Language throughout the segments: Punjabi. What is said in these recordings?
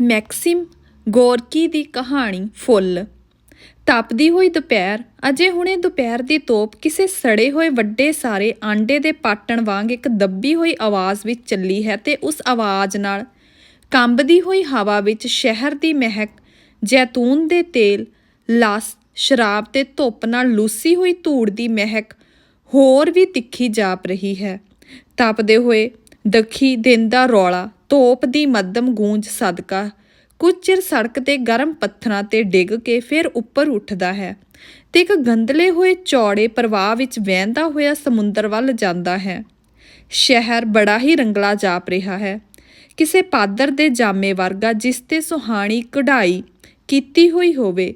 ਮੈਕਸਿਮ ਗੋਰਕੀ ਦੀ ਕਹਾਣੀ ਫੁੱਲ। ਤਪਦੀ ਹੋਈ ਦੁਪਹਿਰ, ਅਜੇ ਹੁਣੇ ਦੁਪਹਿਰ ਦੀ ਤੋਪ, ਕਿਸੇ ਸੜੇ ਹੋਏ ਵੱਡੇ ਸਾਰੇ ਆਂਡੇ ਦੇ ਪਾਟਣ ਵਾਂਗ ਇੱਕ ਦੱਬੀ ਹੋਈ ਆਵਾਜ਼ ਵਿੱਚ ਚੱਲੀ ਹੈ ਤੇ ਉਸ ਆਵਾਜ਼ ਨਾਲ ਕੰਬਦੀ ਹੋਈ ਹਵਾ ਵਿੱਚ ਸ਼ਹਿਰ ਦੀ ਮਹਿਕ, ਜੈਤੂਨ ਦੇ ਤੇਲ, ਲਸ, ਸ਼ਰਾਬ ਤੇ ਧੁੱਪ ਨਾਲ ਲੂਸੀ ਹੋਈ ਧੂੜ ਦੀ ਮਹਿਕ ਹੋਰ ਵੀ ਤਿੱਖੀ ਜਾਪ ਰਹੀ ਹੈ। ਤਪਦੇ ਹੋਏ ਦੱਖੀ ਦਿਨ ਦਾ ਰੌਲਾ ਧੋਪ ਦੀ ਮੱਧਮ ਗੂੰਜ ਸਦਕਾ, ਕੁਝ ਚਿਰ ਸੜਕ ਤੇ ਗਰਮ ਪੱਥਰਾਂ ਤੇ ਡਿੱਗ ਕੇ ਫਿਰ ਉੱਪਰ ਉੱਠਦਾ ਹੈ ਤੇ ਇੱਕ ਗੰਦਲੇ ਹੋਏ ਚੌੜੇ ਪ੍ਰਵਾਹ ਵਿੱਚ ਵਹਿੰਦਾ ਹੋਇਆ ਸਮੁੰਦਰ ਵੱਲ ਜਾਂਦਾ ਹੈ। ਸ਼ਹਿਰ ਬੜਾ ਹੀ ਰੰਗਲਾ ਜਾਪ ਰਿਹਾ ਹੈ। ਕਿਸੇ ਪਾਦਰ ਦੇ ਜਾਮੇ ਵਰਗਾ ਜਿਸ ਤੇ ਸੁਹਾਣੀ ਕਢਾਈ ਕੀਤੀ ਹੋਈ ਹੋਵੇ,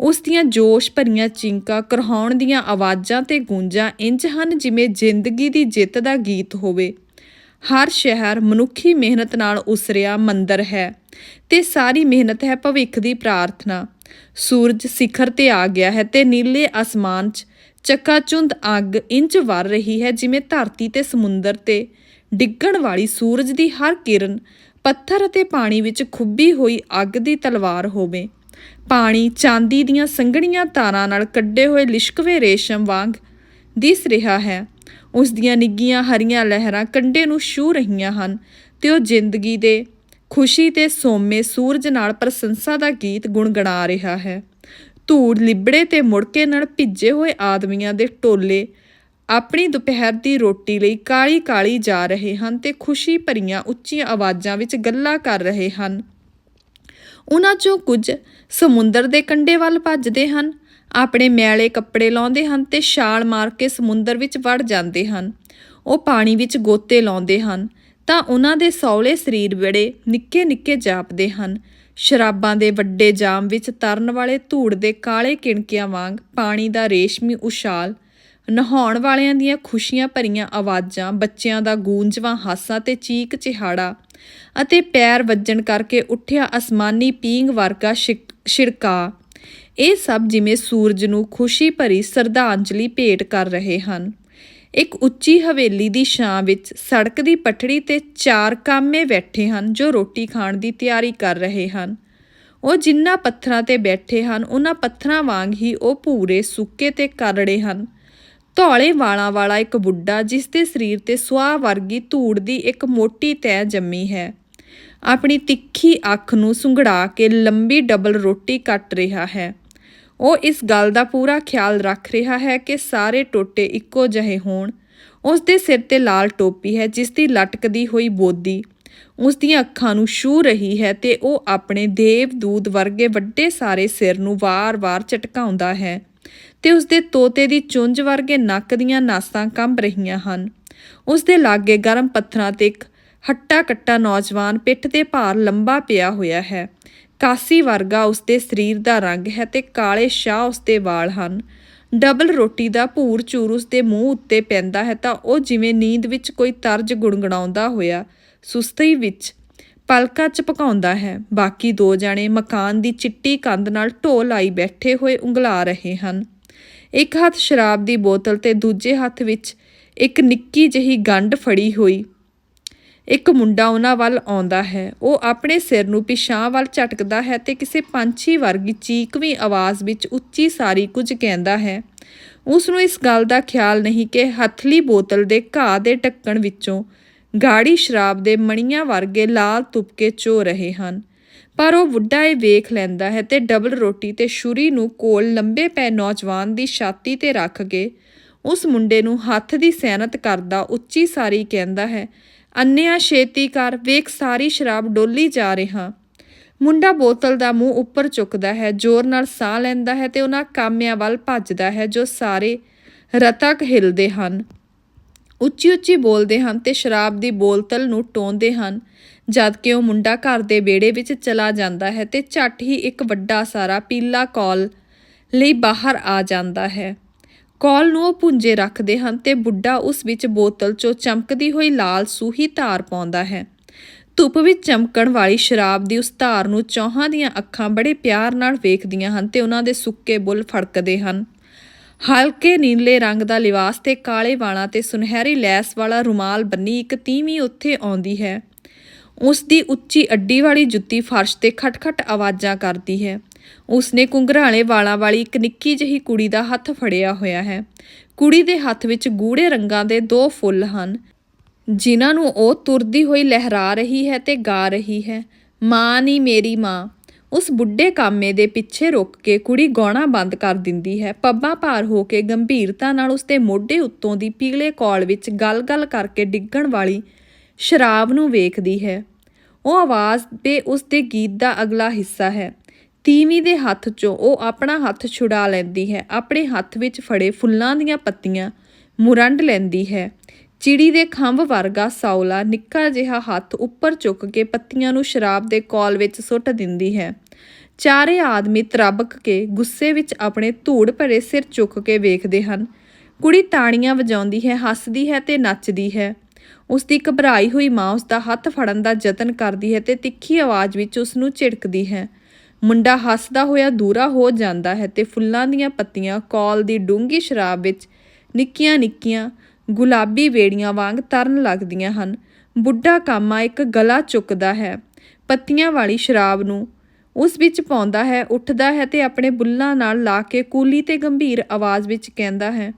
ਉਸ ਦੀਆਂ ਜੋਸ਼ ਭਰੀਆਂ ਚਿੰਕਾਂ ਕਰਹਾਉਣ ਦੀਆਂ ਆਵਾਜ਼ਾਂ ਤੇ ਗੂੰਜਾਂ ਇੰਜ ਹਨ ਜਿਵੇਂ ਜ਼ਿੰਦਗੀ ਦੀ ਜਿੱਤ ਦਾ ਗੀਤ ਹੋਵੇ। ਹਰ ਸ਼ਹਿਰ ਮਨੁੱਖੀ ਮਿਹਨਤ ਨਾਲ ਉਸਰਿਆ ਮੰਦਰ ਹੈ ਤੇ ਸਾਰੀ ਮਿਹਨਤ ਹੈ ਭਵਿੱਖ ਦੀ ਪ੍ਰਾਰਥਨਾ। ਸੂਰਜ ਸਿਖਰ ਤੇ ਆ ਗਿਆ ਹੈ ਤੇ ਨੀਲੇ ਅਸਮਾਨ 'ਚ ਚੱਕਾਚੁੰਦ ਅੱਗ ਇੰਚ ਵਰ ਰਹੀ ਹੈ ਜਿਵੇਂ ਧਰਤੀ ਤੇ ਸਮੁੰਦਰ ਤੇ ਡਿੱਗਣ ਵਾਲੀ ਸੂਰਜ ਦੀ ਹਰ ਕਿਰਨ ਪੱਥਰ ਅਤੇ ਪਾਣੀ ਵਿੱਚ ਖੁੱਬੀ ਹੋਈ ਅੱਗ ਦੀ ਤਲਵਾਰ ਹੋਵੇ। ਪਾਣੀ ਚਾਂਦੀ ਦੀਆਂ ਸੰਘਣੀਆਂ ਤਾਰਾਂ ਨਾਲ ਕੱਢੇ ਹੋਏ ਲਿਸ਼ਕਵੇ ਰੇਸ਼ਮ ਵਾਂਗ ਦਿਸ ਰਿਹਾ ਹੈ। ਉਸ ਦੀਆਂ ਨਿੱਗੀਆਂ ਹਰੀਆਂ ਲਹਿਰਾਂ ਕੰਡੇ ਨੂੰ ਛੂ ਰਹੀਆਂ ਹਨ ਤੇ ਉਹ ਜ਼ਿੰਦਗੀ ਦੇ ਖੁਸ਼ੀ ਤੇ ਸੋਮੇ ਸੂਰਜ ਨਾਲ ਪ੍ਰਸ਼ੰਸਾ ਦਾ ਗੀਤ ਗੁਣਗੁਣਾ ਰਿਹਾ ਹੈ। ਧੂੜ ਲਿਬੜੇ ਤੇ ਮੁੜਕੇ ਨਾਲ ਭਿੱਜੇ ਹੋਏ ਆਦਮੀਆਂ ਦੇ ਟੋਲੇ ਆਪਣੀ ਦੁਪਹਿਰ ਦੀ ਰੋਟੀ ਲਈ ਕਾਲੀ ਕਾਲੀ ਜਾ ਰਹੇ ਹਨ ਤੇ ਖੁਸ਼ੀ ਭਰੀਆਂ ਉੱਚੀਆਂ ਆਵਾਜ਼ਾਂ ਵਿੱਚ ਗੱਲਾਂ ਕਰ ਰਹੇ ਹਨ। ਉਹਨਾਂ ਚੋਂ ਕੁਝ ਸਮੁੰਦਰ ਦੇ ਕੰਢੇ ਵੱਲ ਭੱਜਦੇ ਹਨ ਆਪਣੇ ਮੈਲੇ ਕੱਪੜੇ ਲਾਉਂਦੇ ਹਨ ਤੇ ਛਾਲ ਮਾਰ ਕੇ ਸਮੁੰਦਰ ਵਿੱਚ ਵੜ ਜਾਂਦੇ ਹਨ। ਉਹ ਪਾਣੀ ਵਿੱਚ ਗੋਤੇ ਲਾਉਂਦੇ ਹਨ ਤਾਂ ਉਹਨਾਂ ਦੇ ਸੌਲੇ ਸਰੀਰ ਬੜੇ ਨਿੱਕੇ ਨਿੱਕੇ ਜਾਪਦੇ ਹਨ। ਸ਼ਰਾਬਾਂ ਦੇ ਵੱਡੇ ਜਾਮ ਵਿੱਚ ਤਰਨ ਵਾਲੇ ਧੂੜ ਦੇ ਕਾਲੇ ਕਿਣਕਿਆਂ ਵਾਂਗ ਪਾਣੀ ਦਾ ਰੇਸ਼ਮੀ ਉਛਾਲ, ਨਹਾਉਣ ਵਾਲਿਆਂ ਦੀਆਂ ਖੁਸ਼ੀਆਂ ਭਰੀਆਂ ਆਵਾਜ਼ਾਂ, ਬੱਚਿਆਂ ਦਾ ਗੂੰਜਵਾਂ ਹਾਸਾ ਤੇ ਚੀਕ ਚਿਹਾੜਾ ਅਤੇ ਪੈਰ ਵੱਜਣ ਕਰਕੇ ਉੱਠਿਆ ਅਸਮਾਨੀ ਪੀਂਗ ਵਰਗਾ ਛਿਕ- ਛਿੜਕਾ ਇਹ ਸਭ ਜਿਵੇਂ ਸੂਰਜ ਨੂੰ ਖੁਸ਼ੀ ਭਰੀ ਸ਼ਰਧਾਂਜਲੀ ਭੇਟ ਕਰ ਰਹੇ ਹਨ। ਇੱਕ ਉੱਚੀ ਹਵੇਲੀ ਦੀ ਛਾਂ ਵਿੱਚ ਸੜਕ ਦੀ ਪਟੜੀ ਤੇ ਚਾਰ ਕਾਮੇ ਬੈਠੇ ਹਨ ਜੋ ਰੋਟੀ ਖਾਣ ਦੀ ਤਿਆਰੀ ਕਰ ਰਹੇ ਹਨ। ਉਹ ਜਿੰਨਾ ਪੱਥਰਾਂ ਤੇ ਬੈਠੇ ਹਨ, ਉਹਨਾਂ ਪੱਥਰਾਂ ਵਾਂਗ ਹੀ ਉਹ ਭੂਰੇ, ਸੁੱਕੇ ਤੇ ਕਰੜੇ ਹਨ। ਧੌਲੇ ਵਾਲਾਂ ਵਾਲਾ ਇੱਕ ਬੁੱਢਾ, ਜਿਸ ਦੇ ਸਰੀਰ ਤੇ ਸੁਆਹ ਵਰਗੀ ਧੂੜ ਦੀ ਇੱਕ ਮੋਟੀ ਤਹਿ ਜੰਮੀ ਹੈ। ਆਪਣੀ ਤਿੱਖੀ ਅੱਖ ਨੂੰ ਸੁੰਘੜਾ ਕੇ ਲੰਬੀ ਡਬਲ ਰੋਟੀ ਕੱਟ ਰਿਹਾ ਹੈ। ਉਹ ਇਸ ਗੱਲ ਦਾ ਪੂਰਾ ਖਿਆਲ ਰੱਖ ਰਿਹਾ ਹੈ ਕਿ ਸਾਰੇ ਟੋਟੇ ਇੱਕੋ ਜਿਹੇ ਹੋਣ। ਉਸ ਦੇ ਸਿਰ ਤੇ ਲਾਲ ਟੋਪੀ ਹੈ, ਜਿਸ ਦੀ ਲਟਕਦੀ ਹੋਈ ਬੋਦੀ। ਉਸ ਦੀਆਂ ਅੱਖਾਂ ਨੂੰ ਛੂ ਰਹੀ ਹੈ ਤੇ ਉਹ ਆਪਣੇ ਦੇਵਦੂਤ ਵਰਗੇ ਵੱਡੇ ਸਾਰੇ ਸਿਰ ਨੂੰ ਵਾਰ-ਵਾਰ ਝਟਕਾਉਂਦਾ ਹੈ ਤੇ ਉਸ ਦੇ ਤੋਤੇ ਦੀ ਚੁੰਝ ਵਰਗੇ ਨੱਕ ਦੀਆਂ ਨਾਸਾਂ ਕੰਬ ਰਹੀਆਂ ਹਨ। ਉਸ ਦੇ ਲਾਗੇ ਗਰਮ ਪੱਥਰਾਂ ਤੇ ਇੱਕ ਹੱਟਾ ਕੱਟਾ ਨੌਜਵਾਨ ਪਿੱਠ ਤੇ ਭਾਰ ਲੰਬਾ ਪਿਆ ਹੋਇਆ ਹੈ। ਕਾਸੀ ਵਰਗਾ ਉਸਦੇ ਸਰੀਰ ਦਾ ਰੰਗ ਹੈ ਤੇ ਕਾਲੇ ਸ਼ਾਹ ਉਸਦੇ ਵਾਲ ਹਨ। ਡਬਲ ਰੋਟੀ ਦਾ ਭੂਰ ਚੂਰ ਉਸਦੇ ਮੂੰਹ ਉੱਤੇ ਪੈਂਦਾ ਹੈ ਤਾਂ ਉਹ ਜਿਵੇਂ ਨੀਂਦ ਵਿੱਚ ਕੋਈ ਤਰਜ ਗੁੰਗਣਾਉਂਦਾ ਹੋਇਆ, ਸੁਸਤੀ ਵਿੱਚ ਪਲਕਾਂ ਚ ਪਕਾਉਂਦਾ ਹੈ। ਬਾਕੀ ਦੋ ਜਾਣੇ ਮਕਾਨ ਦੀ ਚਿੱਟੀ ਕੰਧ ਨਾਲ ਢੋ ਲਾਈ ਬੈਠੇ ਹੋਏ ਉਂਗਲਾ ਰਹੇ ਹਨ। ਇੱਕ ਹੱਥ ਸ਼ਰਾਬ ਦੀ ਬੋਤਲ ਤੇ ਦੂਜੇ ਹੱਥ ਵਿੱਚ ਇੱਕ ਨਿੱਕੀ ਜਿਹੀ ਗੰਢ ਫੜੀ ਹੋਈ। ਇੱਕ ਮੁੰਡਾ ਉਹਨਾਂ ਵੱਲ ਆਉਂਦਾ ਹੈ। ਉਹ ਆਪਣੇ ਸਿਰ ਨੂੰ ਪਿਛਾਂ ਵੱਲ ਝਟਕਦਾ ਹੈ ਤੇ ਕਿਸੇ ਪੰਛੀ ਵਰਗੀ ਚੀਕਵੀਂ ਆਵਾਜ਼ ਵਿੱਚ ਉੱਚੀ ਸਾਰੀ ਕੁਝ ਕਹਿੰਦਾ ਹੈ। ਉਸ ਨੂੰ ਇਸ ਗੱਲ ਦਾ ਖਿਆਲ ਨਹੀਂ ਕਿ ਹੱਥਲੀ ਬੋਤਲ ਦੇ ਘਾਹ ਦੇ ਢੱਕਣ ਵਿੱਚੋਂ ਗਾੜੀ ਸ਼ਰਾਬ ਦੇ ਮਣੀਆਂ ਵਰਗੇ ਲਾਲ ਤੁਪਕੇ ਚੋ ਰਹੇ ਹਨ। ਪਰ ਉਹ ਬੁੱਢਾ ਇਹ ਵੇਖ ਲੈਂਦਾ ਹੈ ਤੇ ਡਬਲ ਰੋਟੀ ਤੇ ਛੁਰੀ ਨੂੰ ਕੋਲ ਲੰਬੇ ਪੈ ਨੌਜਵਾਨ ਦੀ ਛਾਤੀ ਤੇ ਰੱਖ ਕੇ ਉਸ ਮੁੰਡੇ ਨੂੰ ਹੱਥ ਦੀ ਸੈਨਤ ਕਰਦਾ ਉੱਚੀ ਸਾਰੀ ਕਹਿੰਦਾ ਹੈ ਅੰਨਿਆ ਛੇਤੀ ਕਰ, ਵੇਖ ਸਾਰੀ ਸ਼ਰਾਬ ਡੋਲੀ ਜਾ ਰਿਹਾ। ਮੁੰਡਾ ਬੋਤਲ ਦਾ ਮੂੰਹ ਉੱਪਰ ਚੁੱਕਦਾ ਹੈ, ਜ਼ੋਰ ਨਾਲ ਸਾਹ ਲੈਂਦਾ ਹੈ ਤੇ ਉਹਨਾਂ ਕਾਮਿਆਂ ਵੱਲ ਭੱਜਦਾ ਹੈ ਜੋ ਸਾਰੇ ਰਤਕ ਹਿਲਦੇ ਹਨ। ਉੱਚੀ ਉੱਚੀ ਬੋਲਦੇ ਹਨ ਤੇ ਸ਼ਰਾਬ ਦੀ ਬੋਤਲ ਨੂੰ ਟੋਂਦੇ ਹਨ, ਜਦ ਕਿ ਉਹ ਮੁੰਡਾ ਘਰ ਦੇ ਵਿਹੜੇ ਵਿੱਚ ਚਲਾ ਜਾਂਦਾ ਹੈ ਤੇ ਝੱਟ ਹੀ ਇੱਕ ਵੱਡਾ ਸਾਰਾ ਪੀਲਾ ਕੌਲ ਲਈ ਬਾਹਰ ਆ ਜਾਂਦਾ ਹੈ। ਕੌਲ ਨੂੰ ਉਹ ਪੁੰਜੇ ਰੱਖਦੇ ਹਨ ਤੇ ਬੁੱਢਾ ਉਸ ਵਿੱਚ ਬੋਤਲ 'ਚੋਂ ਚਮਕਦੀ ਹੋਈ ਲਾਲ ਸੂਹੀ ਧਾਰ ਪਾਉਂਦਾ ਹੈ। ਧੁੱਪ ਵਿੱਚ ਚਮਕਣ ਵਾਲੀ ਸ਼ਰਾਬ ਦੀ ਉਸ ਧਾਰ ਨੂੰ ਚੌਹਾਂ ਦੀਆਂ ਅੱਖਾਂ ਬੜੇ ਪਿਆਰ ਨਾਲ ਵੇਖਦੀਆਂ ਹਨ ਤੇ ਉਹਨਾਂ ਦੇ ਸੁੱਕੇ ਬੁੱਲ ਫੜਕਦੇ ਹਨ। ਹਲਕੇ ਨੀਲੇ ਰੰਗ ਦਾ ਲਿਵਾਸ ਤੇ ਕਾਲੇ ਵਾਲਾਂ ਤੇ ਸੁਨਹਿਰੀ ਲੈਸ ਵਾਲਾ ਰੁਮਾਲ ਬੰਨੀ ਇੱਕ ਤੀਵੀਂ ਉੱਥੇ ਆਉਂਦੀ ਹੈ। ਉਸ ਦੀ ਉੱਚੀ ਅੱਡੀ ਵਾਲੀ ਜੁੱਤੀ ਫਰਸ਼ ਤੇ ਖਟਖਟ ਆਵਾਜ਼ਾਂ ਕਰਦੀ ਹੈ। ਉਸਨੇ ਕੁੰਗਰਾਲੇ ਵਾਲਾਂ ਵਾਲੀ ਇੱਕ ਨਿੱਕੀ ਜਿਹੀ ਕੁੜੀ ਦਾ ਹੱਥ ਫੜਿਆ ਹੋਇਆ ਹੈ। ਕੁੜੀ ਦੇ ਹੱਥ ਵਿੱਚ ਗੂੜੇ ਰੰਗਾਂ ਦੇ ਦੋ ਫੁੱਲ ਹਨ, ਜਿਨ੍ਹਾਂ ਨੂੰ ਉਹ ਤੁਰਦੀ ਹੋਈ ਲਹਿਰਾ ਰਹੀ ਹੈ ਤੇ ਗਾ ਰਹੀ ਹੈ, ਮਾਂ ਨੀ ਮੇਰੀ ਮਾਂ। ਉਸ ਬੁੱਢੇ ਕਾਮੇ ਦੇ ਪਿੱਛੇ ਰੁਕ ਕੇ ਕੁੜੀ ਗਾਉਣਾ ਬੰਦ ਕਰ ਦਿੰਦੀ ਹੈ। ਪੱਬਾਂ ਭਾਰ ਹੋ ਕੇ ਗੰਭੀਰਤਾ ਨਾਲ ਉਸਦੇ ਮੋਢੇ ਉੱਤੋਂ ਦੀ ਪੀਲੇ ਕੌਲ ਵਿੱਚ ਗਲ-ਗਲ ਕਰਕੇ ਡਿੱਗਣ ਵਾਲੀ ਸ਼ਰਾਬ ਨੂੰ ਵੇਖਦੀ ਹੈ। ਉਹ ਆਵਾਜ਼ ਤੇ ਉਸਦੇ ਗੀਤ ਦਾ ਅਗਲਾ ਹਿੱਸਾ ਹੈ। ਤੀਵੀਂ ਦੇ ਹੱਥ 'ਚੋਂ ਉਹ ਆਪਣਾ ਹੱਥ ਛੁਡਾ ਲੈਂਦੀ ਹੈ। ਆਪਣੇ ਹੱਥ ਵਿੱਚ ਫੜੇ ਫੁੱਲਾਂ ਦੀਆਂ ਪੱਤੀਆਂ ਮੁਰੰਡ ਲੈਂਦੀ ਹੈ। ਚਿੜੀ ਦੇ ਖੰਭ ਵਰਗਾ ਸੌਲਾ ਨਿੱਕਾ ਜਿਹਾ ਹੱਥ ਉੱਪਰ ਚੁੱਕ ਕੇ ਪੱਤੀਆਂ ਨੂੰ ਸ਼ਰਾਬ ਦੇ ਕੌਲ ਵਿੱਚ ਸੁੱਟ ਦਿੰਦੀ ਹੈ। ਚਾਰੇ ਆਦਮੀ ਤਰਬਕ ਕੇ ਗੁੱਸੇ ਵਿੱਚ ਆਪਣੇ ਧੂੜ ਭਰੇ ਸਿਰ ਚੁੱਕ ਕੇ ਵੇਖਦੇ ਹਨ। ਕੁੜੀ ਤਾੜੀਆਂ ਵਜਾਉਂਦੀ ਹੈ, ਹੱਸਦੀ ਹੈ ਤੇ ਨੱਚਦੀ ਹੈ। ਉਸ ਦੀ ਘਬਰਾਈ ਹੋਈ ਮਾਂ ਉਸ ਦਾ ਹੱਥ ਫੜਨ ਦਾ ਯਤਨ ਕਰਦੀ ਹੈ ਤੇ ਤਿੱਖੀ ਆਵਾਜ਼ ਵਿੱਚ ਉਸ ਨੂੰ ਝਿੜਕਦੀ ਹੈ। ਮੁੰਡਾ ਹੱਸਦਾ ਹੋਇਆ ਦੂਰਾ ਹੋ ਜਾਂਦਾ ਹੈ ਤੇ ਫੁੱਲਾਂ ਦੀਆਂ ਪੱਤੀਆਂ ਕੌਲ ਦੀ ਡੂੰਗੀ ਸ਼ਰਾਬ ਵਿੱਚ ਨਿੱਕੀਆਂ-ਨਿੱਕੀਆਂ ਗੁਲਾਬੀ ਵੇੜੀਆਂ ਵਾਂਗ ਤਰਨ ਲੱਗਦੀਆਂ ਹਨ। ਬੁੱਢਾ ਕਾਮਾ ਇੱਕ ਗਲਾ ਚੁੱਕਦਾ ਹੈ। ਪੱਤੀਆਂ ਵਾਲੀ ਸ਼ਰਾਬ ਨੂੰ ਉਸ ਵਿੱਚ ਪਾਉਂਦਾ ਹੈ, ਉੱਠਦਾ ਹੈ ਤੇ ਆਪਣੇ ਬੁੱਲਾਂ ਨਾਲ ਲਾ ਕੇ ਕੂਲੀ ਤੇ ਗੰਭੀਰ ਆਵਾਜ਼ ਵਿੱਚ ਕਹਿੰਦਾ ਹੈ,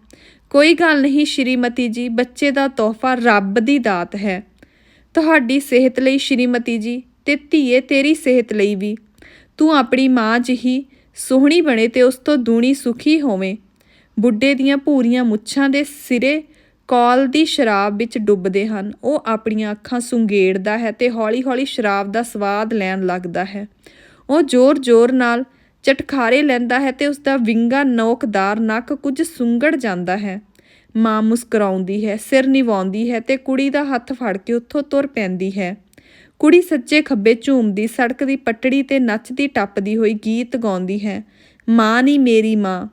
ਕੋਈ ਗੱਲ ਨਹੀਂ ਸ਼੍ਰੀਮਤੀ ਜੀ, ਬੱਚੇ ਦਾ ਤੋਹਫਾ ਰੱਬ ਦੀ ਦਾਤ ਹੈ। ਤੁਹਾਡੀ ਸਿਹਤ ਲਈ ਸ਼੍ਰੀਮਤੀ ਜੀ ਤੇ ਧੀਏ ਤੇਰੀ ਸਿਹਤ ਲਈ ਵੀ। ਤੂੰ ਆਪਣੀ ਮਾਂ ਜਿਹੀ ਸੋਹਣੀ ਬਣੇ ਤੇ ਉਸ ਤੋਂ ਦੂਣੀ ਸੁਖੀ ਹੋਵੇਂ। ਬੁੱਢੇ ਦੀਆਂ ਭੂਰੀਆਂ ਮੁੱਛਾਂ ਦੇ ਸਿਰੇ ਕੌਲ ਦੀ ਸ਼ਰਾਬ ਵਿੱਚ ਡੁੱਬਦੇ ਹਨ। ਉਹ ਆਪਣੀਆਂ ਅੱਖਾਂ ਸੁੰਗੇੜਦਾ ਹੈ ਤੇ ਹੌਲੀ-ਹੌਲੀ ਸ਼ਰਾਬ ਦਾ ਸਵਾਦ ਲੈਣ ਲੱਗਦਾ ਹੈ। ਉਹ ਜ਼ੋਰ-ਜ਼ੋਰ ਨਾਲ ਚਟਖਾਰੇ ਲੈਂਦਾ ਹੈ ਤੇ ਉਸ ਦਾ ਵਿੰਗਾ ਨੋਕਦਾਰ ਨੱਕ ਕੁਝ ਸੁੰਗੜ ਜਾਂਦਾ ਹੈ। ਮਾਂ ਮੁਸਕਰਾਉਂਦੀ ਹੈ, ਸਿਰ ਨਿਵਾਉਂਦੀ ਹੈ ਤੇ ਕੁੜੀ ਦਾ ਹੱਥ ਫੜ ਕੇ ਉੱਥੋਂ ਤੁਰ ਪੈਂਦੀ ਹੈ। ਕੁੜੀ ਸੱਜੇ ਖੱਬੇ ਝੂਮਦੀ, ਸੜਕ ਦੀ ਪਟੜੀ ਤੇ ਨੱਚਦੀ, ਟੱਪਦੀ ਹੋਈ ਗੀਤ ਗਾਉਂਦੀ ਹੈ। ਮਾਂ ਨਹੀਂ ਮੇਰੀ ਮਾਂ।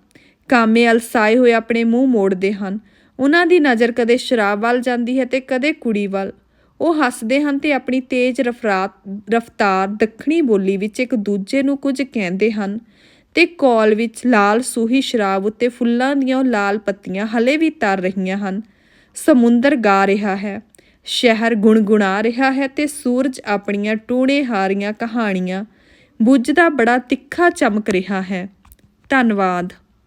ਕਾਮੇ ਅਲਸਾਏ ਹੋਏ ਆਪਣੇ ਮੂੰਹ ਮੋੜਦੇ ਹਨ। ਉਹਨਾਂ ਦੀ ਨਜ਼ਰ ਕਦੇ ਸ਼ਰਾਬ ਵੱਲ ਜਾਂਦੀ ਹੈ ਤੇ ਕਦੇ ਕੁੜੀ ਵੱਲ। ਉਹ ਹੱਸਦੇ ਹਨ ਤੇ ਆਪਣੀ ਤੇਜ਼ ਰਫਰਾਤ, ਰਫਤਾਰ ਦੱਖਣੀ ਬੋਲੀ ਵਿੱਚ ਇੱਕ ਦੂਜੇ ਨੂੰ ਕੁਝ ਕਹਿੰਦੇ ਹਨ ਤੇ ਕੌਲ ਵਿੱਚ ਲਾਲ ਸੂਹੀ ਸ਼ਰਾਬ ਉੱਤੇ ਫੁੱਲਾਂ ਦੀਆਂ ਲਾਲ ਪੱਤੀਆਂ ਹਲੇ ਵੀ ਤਰ ਰਹੀਆਂ ਹਨ। ਸਮੁੰਦਰ ਗਾ ਰਿਹਾ ਹੈ। ਸ਼ਹਿਰ ਗੁਣਗੁਣਾ ਰਿਹਾ ਹੈ ਤੇ ਸੂਰਜ ਆਪਣੀਆਂ ਟੂਣੇ ਹਾਰੀਆਂ ਕਹਾਣੀਆਂ ਬੁੱਝਦਾ ਬੜਾ ਤਿੱਖਾ ਚਮਕ ਰਿਹਾ ਹੈ। ਧੰਨਵਾਦ।